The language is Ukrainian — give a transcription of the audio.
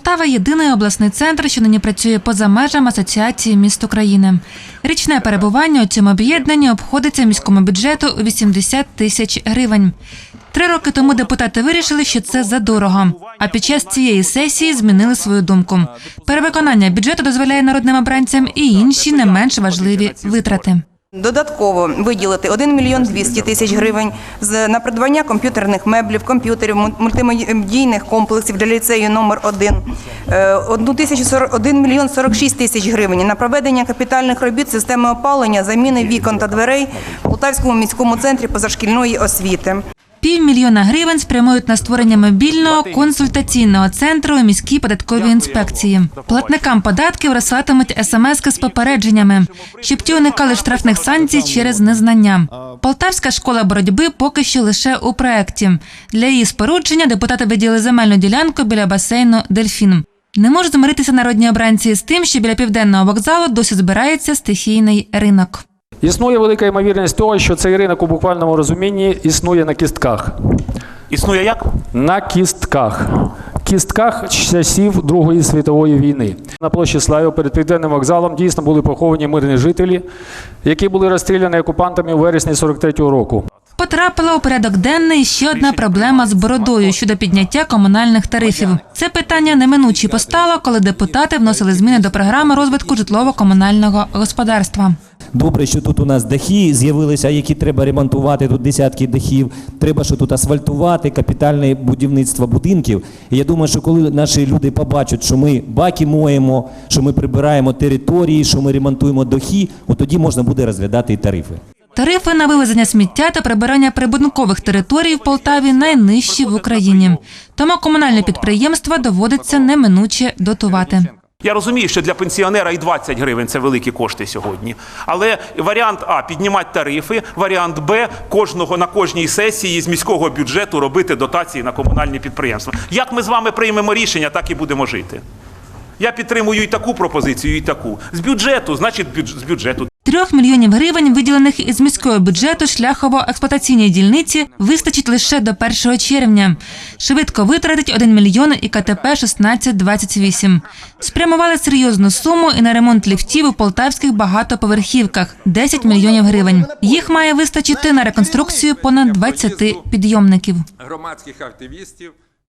Полтава єдиний обласний центр, що нині працює поза межами Асоціації міст України. Річне перебування у цьому об'єднанні обходиться міському бюджету у 80 тисяч гривень. Три роки тому депутати вирішили, що це задорого. А під час цієї сесії змінили свою думку. Перевиконання бюджету дозволяє народним обранцям і інші не менш важливі витрати. Додатково виділити 1 мільйон 200 тисяч гривень на придбання комп'ютерних меблів, комп'ютерів, му- мультимедійних комплексів для ліцею номер 1 1 тисячу 40 1 мільйон 46 тисяч гривень на проведення капітальних робіт системи опалення, заміни вікон та дверей у Полтавському міському центрі позашкільної освіти. Півмільйона гривень спрямують на створення мобільного консультаційного центру у міській податковій інспекції. Платникам податків розсилатимуть смски з попередженнями, щоб ті уникали штрафних санкцій через незнання. Полтавська школа боротьби поки що лише у проєкті. Для її спорудження депутати виділили земельну ділянку біля басейну Дельфін. Не можуть змиритися народні обранці з тим, що біля південного вокзалу досі збирається стихійний ринок. Існує велика ймовірність того, що цей ринок у буквальному розумінні існує на кістках. Існує як? На кістках. Кістках часів Другої світової війни. На площі Славі перед південним вокзалом дійсно були поховані мирні жителі, які були розстріляні окупантами у вересні 43-го року. Потрапила у порядок денний ще одна проблема з бородою щодо підняття комунальних тарифів. Це питання неминуче постало, коли депутати вносили зміни до програми розвитку житлово-комунального господарства. Добре, що тут у нас дахи з'явилися, які треба ремонтувати. Тут десятки дахів. Треба, що тут асфальтувати, капітальне будівництво будинків. І я думаю, що коли наші люди побачать, що ми баки моємо, що ми прибираємо території, що ми ремонтуємо дахи, от тоді можна буде розглядати і тарифи. Тарифи на вивезення сміття та прибирання прибудинкових територій в Полтаві найнижчі в Україні. Тому комунальне підприємство доводиться неминуче дотувати. Я розумію, що для пенсіонера і 20 гривень це великі кошти сьогодні. Але варіант А піднімати тарифи, варіант Б кожного на кожній сесії з міського бюджету робити дотації на комунальні підприємства. Як ми з вами приймемо рішення, так і будемо жити. Я підтримую і таку пропозицію, і таку. З бюджету, значить, з бюджету. Трьох мільйонів гривень, виділених із міського бюджету шляхово-експлуатаційній дільниці, вистачить лише до 1 червня. Швидко витратить 1 мільйон і КТП 1628. Спрямували серйозну суму і на ремонт ліфтів у полтавських багатоповерхівках – 10 мільйонів гривень. Їх має вистачити на реконструкцію понад 20 підйомників. громадських активістів